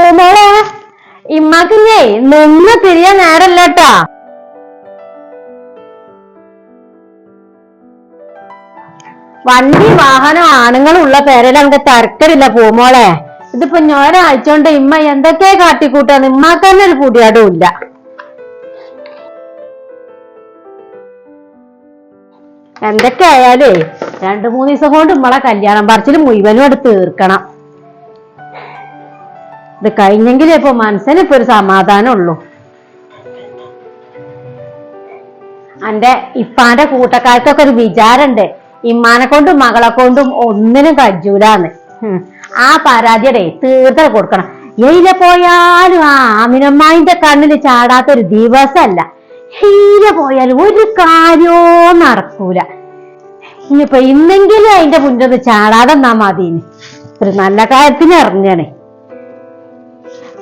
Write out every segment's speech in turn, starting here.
പൂമോളെ ഇമ്മാക്കിഞ്ഞേ നിന്ന് തിരിയാൻ നേരല്ലേട്ടാ. വണ്ടി വാഹനം ആണുങ്ങളുള്ള പേരല്ല നമുക്ക് തിരക്കടില്ല പൂമോളെ ഇതിപ്പോ ഞായറാഴ്ച കൊണ്ട് ഇമ്മ എന്തൊക്കെ കാട്ടിക്കൂട്ടാന്ന് ഇമ്മാക്ക് തന്നെ ഒരു പുതിയാടും ഇല്ല. എന്തൊക്കെ ആയാലേ രണ്ടു മൂന്ന് ദിവസം കൊണ്ട് ഇമ്മളെ കല്യാണം പറിച്ചിട്ട് മുഴുവനും എടുത്ത് തീർക്കണം. ഇത് കഴിഞ്ഞെങ്കിലേ ഇപ്പൊ മനസ്സിന് ഇപ്പൊ ഒരു സമാധാനം ഉള്ളൂ എന്റെ ഇപ്പാന്റെ കൂട്ടക്കാർക്കൊക്കെ ഒരു വിചാരണ്ട്. ഇമ്മാനെ കൊണ്ടും മകളെ കൊണ്ടും ഒന്നിനും കജ്ജൂലാന്ന് ആ പരാതിയുടെ തീർത്ത കൊടുക്കണം. എയിലെ പോയാലും ആ ആമിനമ്മായിന്റെ കണ്ണിൽ ചാടാത്തൊരു ദിവസമല്ല എയിലെ പോയാലും ഒരു കാര്യോ നടക്കൂല. ഇനിയിപ്പൊ ഇന്നെങ്കിലും അതിന്റെ മുന്നിൽ ചാടാതെ എന്നാ മതിന് ഒരു നല്ല കാര്യത്തിന് ഇറങ്ങണേ.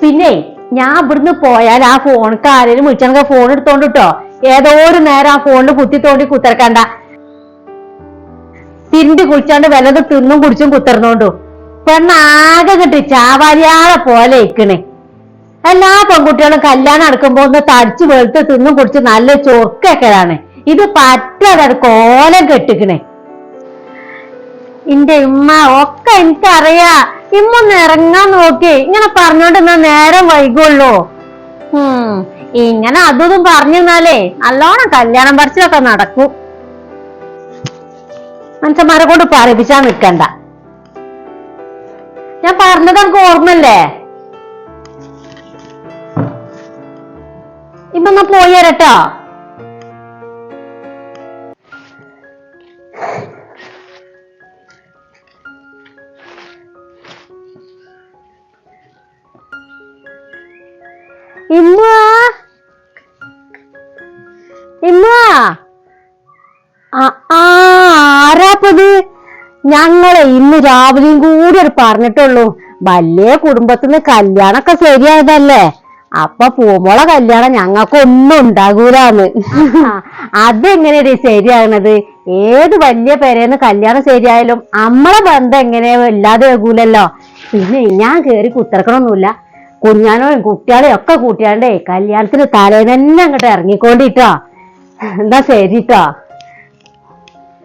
പിന്നെ ഞാൻ ഇവിടുന്ന് പോയാൽ ആ ഫോണിക്ക് ആരെങ്കിലും വിളിച്ചാൽ ഫോൺ എടുത്തോണ്ട് കിട്ടോ ഏതോ ഒരു നേരം ആ ഫോണിൽ കുത്തി തോണ്ടി കുത്തിറക്കണ്ട തിരിണ്ടി കുളിച്ചാണ്ട് വല്ലതും തിന്നും കുടിച്ചും കുത്തിറന്നോണ്ടു പെണ്ണാകെ കിട്ടി ചാവാലിയാളെ പോലെ ഇക്കണേ എല്ലാ പെൺകുട്ടികളും കല്യാണം നടക്കുമ്പോ ഒന്ന് തടിച്ചു വെളുത്ത് തിന്നും കുടിച്ച് നല്ല ചൊർക്കൊക്കെയാണ് ഇത് പറ്റാതെ കോലം കെട്ടിക്കണേ. ഇന്റെ ഉമ്മ ഒക്കെ എനിക്കറിയാ. ഇമ്മൊന്ന് ഇറങ്ങാൻ നോക്കി. ഇങ്ങനെ പറഞ്ഞോണ്ട് എന്നാ നേരം വൈകുള്ളൂ ഉം ഇങ്ങനെ അതൊന്നും പറഞ്ഞിരുന്നാലേ നല്ലോണം കല്യാണം പറിച്ചിലൊക്കെ നടക്കും. മനുഷ്യന്മാരെ കൊണ്ട് പറയിപ്പിച്ചാ നിക്കണ്ട ഞാൻ പറഞ്ഞത് എനിക്ക് ഓർമ്മല്ലേ ഇപ്പൊ പോയി തരട്ടോ ഇമ്മ ഇമ്മ ആരാപ്പത് ഞങ്ങളെ ഇന്ന് രാവിലെയും കൂടി ഒരു പറഞ്ഞിട്ടുള്ളൂ. വലിയ കുടുംബത്തിന്ന് കല്യാണൊക്കെ ശരിയായതല്ലേ? അപ്പൊ പൂമോളെ കല്യാണം ഞങ്ങൾക്കൊന്നും ഉണ്ടാകൂലാന്ന്. അതെങ്ങനെയാടി ശരിയാകുന്നത്? ഏത് വലിയ പേരേന്ന് കല്യാണം ശരിയായാലും നമ്മളെ ബന്ധം എങ്ങനെ ഇല്ലാതെ ആകൂലല്ലോ പിന്നെ ഞാൻ കേറി കുത്തിറക്കണമൊന്നുമില്ല കുഞ്ഞാനോയും കുട്ടികളെയും ഒക്കെ കൂട്ടിയാണ്ടേ കല്യാണത്തിന് തലേന്ന് തന്നെ അങ്ങോട്ട് ഇറങ്ങിക്കൊണ്ടിട്ടോ. എന്താ ശരിട്ടോ?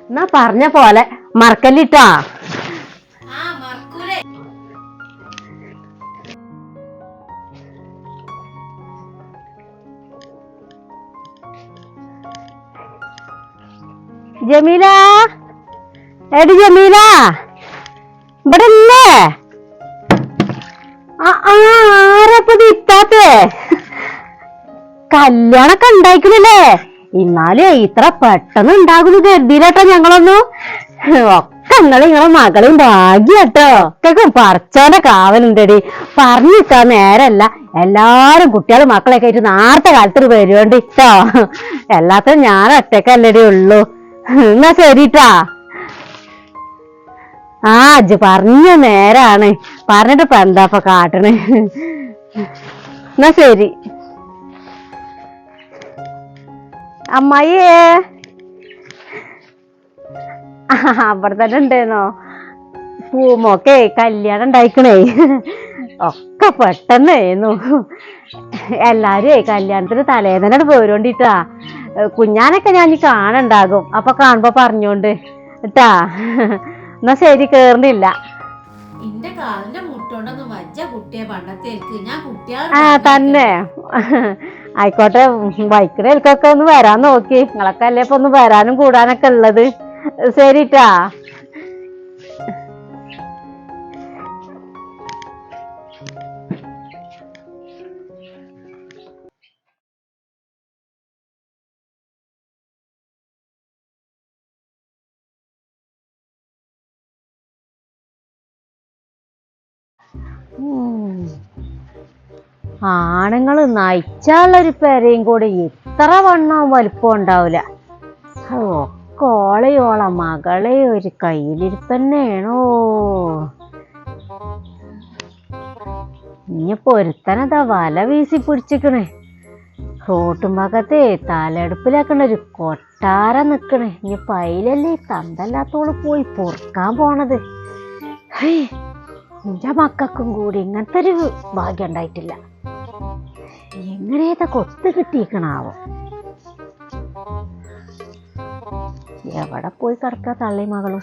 എന്നാ പറഞ്ഞ പോലെ മറക്കല്ലിട്ടാ. ജമീല? എടി ജമീല? കല്യാണൊക്കെ ഉണ്ടായിക്കണല്ലേ? എന്നാലേ ഇത്ര പെട്ടെന്ന് ഉണ്ടാകുന്നു കരുതിയില്ലട്ടോ ഞങ്ങളൊന്നും. ഒക്കെ നിങ്ങളെ നിങ്ങളെ മകളും ഭാഗ്യട്ടോ. ഒക്കെ പറച്ചോന്റെ കാവലുണ്ടടി. പറഞ്ഞിട്ടാ നേരല്ല. എല്ലാരും കുട്ടികളും മക്കളൊക്കെ ആയിട്ട് നേരത്തെ കാലത്ത് വരുവേണ്ടി ഇട്ടോ എല്ലാത്തിനും ഞാൻ ഒറ്റക്കല്ലടി ഉള്ളൂ. എന്നാ ശരിട്ടാ. ആ അജ് പറഞ്ഞ നേരാണ്. പറഞ്ഞിട്ട് ഇപ്പൊ എന്താ ഇപ്പൊ കാട്ടണേ? എന്നാ ശരി. അമ്മായിയേ. അവിടെ തന്നെ ഉണ്ടായിരുന്നോ പൂമോക്കെ കല്യാണം ഉണ്ടായിക്കണേ. ഒക്കെ പെട്ടെന്നായിരുന്നു എല്ലാരും കല്യാണത്തിന് തലേന്നോട് പോരോണ്ടിട്ടാ. കുഞ്ഞാനൊക്കെ ഞാൻ ഇനി കാണണ്ടാകും. അപ്പൊ കാണുമ്പോ പറഞ്ഞോണ്ട്. ട്ടാ. എന്നാ ശരി കേറുന്നില്ല. ഇന്റെ കാലിന്റെ മുട്ടോണ്ടൊന്ന് വജ്ജ കുട്ടിയെ പണ്ടത്തേക്ക് ഞാൻ കുട്ടിയാ ആ തന്നെ. ആയിക്കോട്ടെ ബൈക്കിലേക്കൊക്കെ ഒന്ന് വരാൻ നോക്കി. നിങ്ങളൊക്കെ അല്ലേ ഇപ്പൊ ഒന്ന് വരാനും കൂടാനൊക്കെ ഉള്ളത്? ശരിട്ടാ. ആണുങ്ങൾ നയിച്ചാലൊരു പെരയും കൂടി ഇത്ര വണ്ണവും വലിപ്പം ഉണ്ടാവില്ല ഒക്കെ ഓളയോള മകളെ ഒരു കയ്യിലിരിപ്പന്നെയാണോ ഇനിയിപ്പോ ഒരുത്തനതാ വല വീസി പിടിച്ചിക്കണേ? റോട്ടുമ്പകത്തെ തലടുപ്പിലാക്കണ ഒരു കൊട്ടാര നിക്കണേ. ഇനി പൈലല്ലേ തന്തല്ലാത്തോൾ പോയി പൊറുക്കാൻ പോണത്? ഹൈ എന്റെ മക്കൾക്കും കൂടി ഇങ്ങനത്തെ ഒരു ഭാഗ്യം ഉണ്ടായിട്ടില്ല. എങ്ങനെയൊക്കെ കൊത്ത് കിട്ടിയിക്കണാവോ എവിടെ പോയി കിടക്കാ തള്ളി മകളും?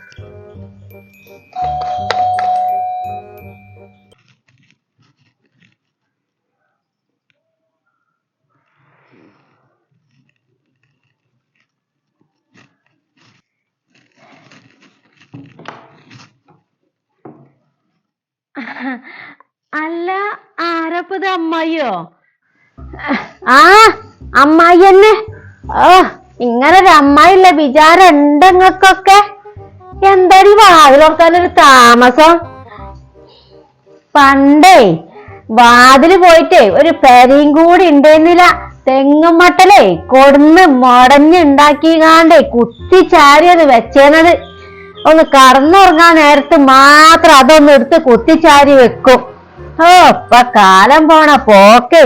അല്ല ആരപ്പത് അമ്മായിയോ? ആ അമ്മായി തന്നെ. ഓ ഇങ്ങനെ ഒരു അമ്മായില്ല വിചാരം ഉണ്ട് നിങ്ങൾക്കൊക്കെ എന്താടി വാതിലോർക്കാനൊരു താമസം? പണ്ടേ വാതിൽ പോയിട്ടേ ഒരു പെരയും കൂടി ഉണ്ടായിരുന്നില്ല തെങ്ങും മട്ടലേ കൊടുന്ന് മുടഞ്ഞുണ്ടാക്കിക്കാണ്ടേ കുത്തി ചാരിയത് വെച്ചേന്നത്. ഒന്ന് കടന്നുറങ്ങാൻ നേരത്ത് മാത്രം അതൊന്ന് എടുത്ത് കുത്തിച്ചാരി വെക്കും. ഓ ഇപ്പൊ കാലം പോണ പോക്കേ.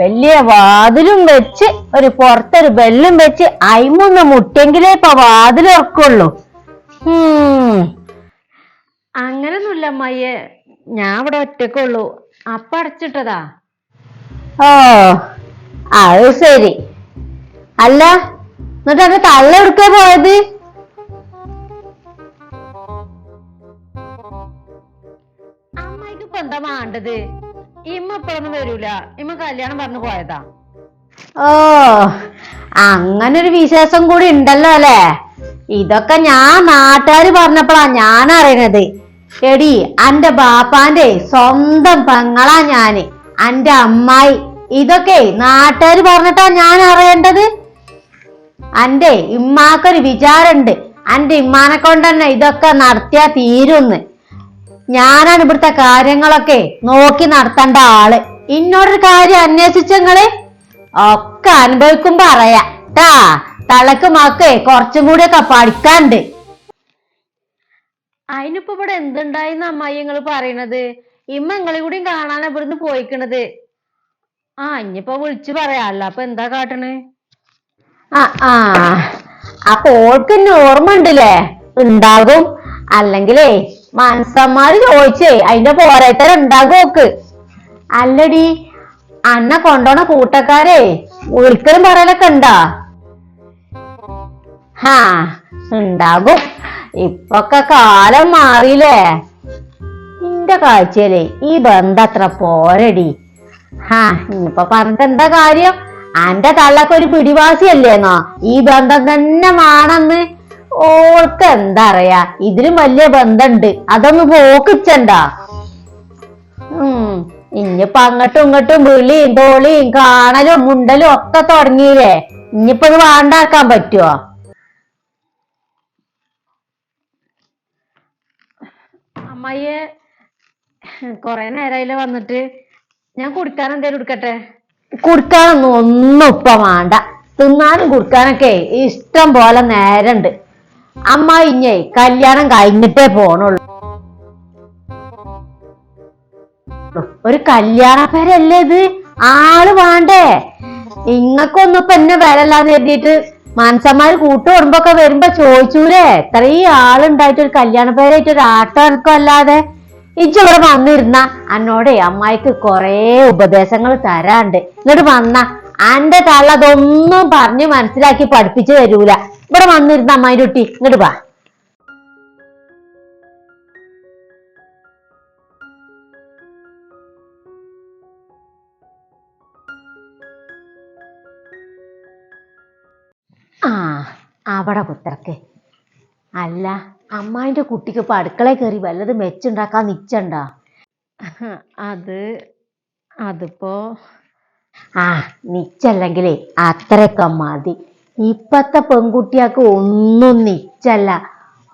വലിയ വാതിലും വെച്ച് ഒരു പുറത്തൊരു ബെല്ലും വെച്ച് അയിമൊന്ന് മുട്ടെങ്കിലേ ഇപ്പൊ വാതിലുറക്കുള്ളൂ അങ്ങനൊന്നുമില്ല അമ്മയെ ഞാൻ ഇവിടെ ഒറ്റക്കുള്ളൂ അപ്പ അടച്ചിട്ടതാ. ഓ അത് ശരി. അല്ല എന്നിട്ട് അത് തള്ള എടുക്കാ പോയത്? ഇപ്പൊ എന്താ ഇമ്മ ഇപ്പഴൊന്നും വരൂല. ഇമ്മ കല്യാണം പറഞ്ഞു പോയതാ. ഓ അങ്ങനെ ഒരു വിശേഷം കൂടി ഉണ്ടല്ലോ അല്ലേ? ഇതൊക്കെ ഞാൻ നാട്ടുകാര് പറഞ്ഞപ്പോഴാ ഞാൻ അറിയണത്. എടി അന്റെ ബാപ്പാന്റെ സ്വന്തം പെങ്ങളാ ഞാൻ അന്റെ അമ്മായി. ഇതൊക്കെ നാട്ടുകാര് പറഞ്ഞിട്ടാ ഞാൻ അറിയേണ്ടത്. അന്റെ ഇമ്മാക്കൊരു വിചാരണ്ട് അന്റെ ഇമ്മാനെ കൊണ്ട് തന്നെ ഇതൊക്കെ നടത്തിയാ തീരുന്ന്. ഞാനാണ് ഇവിടുത്തെ കാര്യങ്ങളൊക്കെ നോക്കി നടത്തേണ്ട ആൾ. ഇന്നോടൊരു കാര്യം അന്വേഷിച്ചങ്ങൾ ഒക്കെ അനുഭവിക്കും പറയാ. ട്ടാ തളക്കും ഒക്കെ കുറച്ചും ഒക്കെ പഠിക്കാണ്ട് അതിനിപ്പോ ഇവിടെ എന്തുണ്ടായിന്ന് അമ്മായി നിങ്ങൾ പറയണത്? ഇമ്മ നിങ്ങളെ കൂടിയും കാണാനാ ഇവിടുന്ന് പോയിക്കണത്. ആ ഇനിയിപ്പോ വിളിച്ചു പറയാല്ല അപ്പൊ എന്താ കാട്ടണ്? ആ ആ. അപ്പൊ ഓൾക്ക് ഓർമ്മ ഉണ്ടല്ലേ? ഉണ്ടാകും അല്ലെങ്കിലേ മനസ്സന്മാര് ചോദിച്ചേ അതിന്റെ പോരാത്തരം ഉണ്ടാകും ഓക്ക് അല്ലടി അന്ന കൊണ്ടോണ കൂട്ടക്കാരെ ഒരിക്കലും പറയലൊക്കെ ഉണ്ടാ. ഹാ ഉണ്ടാകും. ഇപ്പൊക്കെ കാലം മാറിയില്ലേ? നിന്റെ കാഴ്ചയിലേ ഈ ബന്ധം അത്ര പോരടി. ഹാ ഇനിയിപ്പൊ പറഞ്ഞിട്ട് എന്താ കാര്യം? അന്റെ തള്ളക്കൊരു പിടിവാസിയല്ലേന്നോ ഈ ബന്ധം തന്നെ വേണമെന്ന് ഓൾക്ക് എന്താ അറിയാ? ഇതിലും വലിയ ബന്ധമുണ്ട് അതൊന്ന് പോക്കിച്ചണ്ട. ഇനിയിപ്പൊ അങ്ങോട്ടും ഇങ്ങോട്ടും വിളിയും തോളിയും കാണലും മുണ്ടലും ഒക്കെ തുടങ്ങിയില്ലേ? ഇനിയിപ്പൊ ഇത് വേണ്ടാക്കാൻ പറ്റുമോ അമ്മയെ കൊറേ നേരമായില്ലേ വന്നിട്ട്. ഞാൻ കുടിക്കാൻ എന്തേലും കൊടുക്കട്ടെ കുടിക്കാനൊന്നും ഒന്നും ഇപ്പൊ വേണ്ട. തിന്നാനും കുടിക്കാനൊക്കെ ഇഷ്ടം പോലെ നേരണ്ട്. അമ്മ ഇഞ്ഞേ കല്യാണം കഴിഞ്ഞിട്ടേ പോണുള്ളൂ. ഒരു കല്യാണ പേരല്ലേ ഇത്? ആൾ വേണ്ടേ? ഇങ്ങക്കൊന്നും ഇപ്പൊ എന്നെ വരല്ലാന്ന് കരുതിയിട്ട് മനസ്സന്മാര് കൂട്ടുകുടുംബൊക്കെ വരുമ്പോ ചോദിച്ചൂലേ? ഇത്രയും ആളുണ്ടായിട്ട് ഒരു കല്യാണ പേരായിട്ട് ഒരു ആട്ടം അല്ലാതെ ഇജ്ജ് വന്നിരുന്ന അന്നോടെ അമ്മായിക്ക് കൊറേ ഉപദേശങ്ങൾ തരാണ്ട്. എന്നിട്ട് വന്ന അന്റെ തള്ള അതൊന്നും പറഞ്ഞ് മനസ്സിലാക്കി പഠിപ്പിച്ചു തരൂല. ഇവിടെ വന്നിരുന്ന അമ്മായി കുട്ടി ഇങ്ങോട്ട് വാ. ആ അവിടെ പുത്രക്ക്. അല്ല അമ്മായിന്റെ കുട്ടിക്ക് ഇപ്പൊ അടുക്കളയിൽ കയറി വല്ലത് മെച്ചുണ്ടാക്കാൻ നിച്ചണ്ട? അത് അതിപ്പോ ആ നിച്ചല്ലെങ്കിലേ അത്രയൊക്കെ മതി. ഇപ്പത്തെ പെൺകുട്ടിയാക്ക് ഒന്നും നിച്ചല്ല.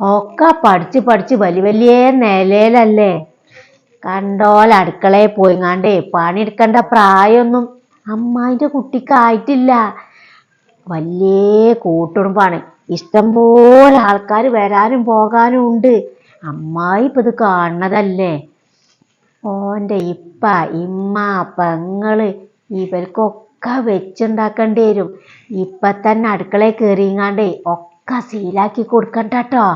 ഒക്കെ പഠിച്ച് പഠിച്ച് വലിയ വലിയ നിലയിലല്ലേ. കണ്ടോല അടുക്കളയിൽ പോയിങ്ങാണ്ടേ പണിയെടുക്കേണ്ട പ്രായമൊന്നും അമ്മായിന്റെ കുട്ടിക്കായിട്ടില്ല വലിയ ഇഷ്ടം പോലെ ആൾക്കാർ വരാനും പോകാനും ഉണ്ട്. അമ്മായി ഇപ്പത് ഇത് കാണുന്നതല്ലേ ഓന്റെ ഇപ്പ ഇമ്മ പെങ്ങൾ ഇവർക്കൊക്കെ വെച്ചുണ്ടാക്കേണ്ടി വരും. ഇപ്പൊ തന്നെ അടുക്കളയിൽ കയറിയങ്ങാണ്ടേ ഒക്കെ സീലാക്കി കൊടുക്കണ്ട കേട്ടോ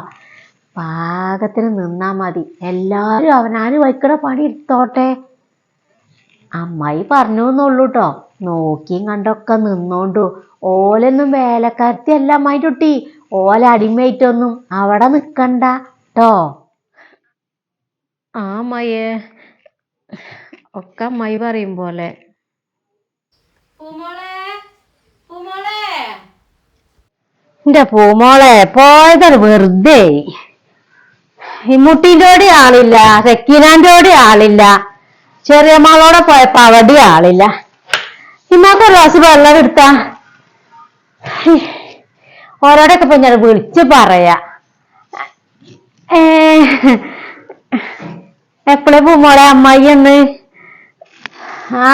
പാകത്തിന് നിന്നാ മതി. എല്ലാരും അവനാന് വയ്ക്കണ പണി എടുത്തോട്ടെ. അമ്മായി പറഞ്ഞു എന്നുള്ളൂ കേട്ടോ നോക്കിയും കണ്ടൊക്കെ നിന്നോണ്ടു. ഓലൊന്നും വേലക്കാരത്തി അല്ല അമ്മായി കുട്ടി. ഓല അടിമയായിട്ടൊന്നും അവിടെ നിക്കണ്ട കേട്ടോ ആ അമ്മയെ ഒക്കെ അമ്മായി പറയും പോലെ. എന്റെ പൂമോളെ പോയതൊരു വെറുതെ ഇമ്മുട്ടീന്റെ ആളില്ല സെക്കീനാന്റെ ആളില്ല ചെറിയ മകളോടെ പോയപ്പോ അവിടെ ആളില്ല. ഇമ്മക്ക് ഒരു ഗ്ലാസ് വെള്ളം എടുത്താ? ഓരോടൊക്കെ ഇപ്പൊ ഞാൻ വിളിച്ച് പറയാ. എപ്പോഴേ പൂമോളെ അമ്മായി എന്ന് ആ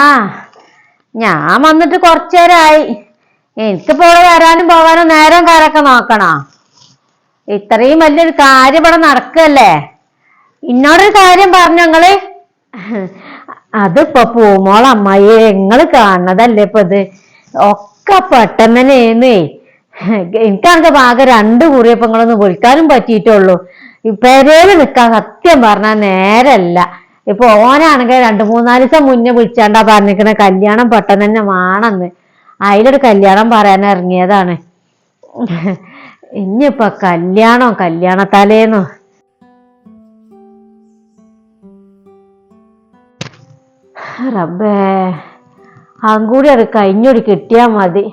ഞാൻ വന്നിട്ട് കുറച്ചു നേരമായി എനിക്കിപ്പോ വരാനും പോകാനും നേരം കാലൊക്കെ നോക്കണോ? ഇത്രയും വലിയൊരു കാര്യം ഇവിടെ നടക്കല്ലേ? ഇന്നോടൊരു കാര്യം പറഞ്ഞു ഞങ്ങൾ. അതിപ്പോ പൂമോൾ അമ്മായി നിങ്ങൾ കാണണതല്ലേ ഇപ്പൊ ഇത്? ഒക്കെ പെട്ടെന്ന് തന്നെയാന്നേ എനിക്കാണെങ്കിൽ ആകെ രണ്ട് കുറിയപ്പങ്ങളൊന്നും വിളിക്കാനും പറ്റിയിട്ടുള്ളൂ പെരേൽ നിൽക്കാൻ സത്യം പറഞ്ഞ നേരല്ല. ഇപ്പൊ ഓനാണെങ്കിൽ രണ്ടു മൂന്നാൽ ദിവസം മുന്നേ വിളിച്ചാണ്ടാ പറഞ്ഞിരിക്കണ കല്യാണം പെട്ടെന്ന് തന്നെ വേണമെന്ന് അതിലൊരു കല്യാണം പറയാൻ ഇറങ്ങിയതാണ്. ഇനിയിപ്പൊ കല്യാണോ കല്യാണതലേന്നോ? റബ്ബേ അതും കൂടി അത് കഴിഞ്ഞൊടി കിട്ടിയാ മതി.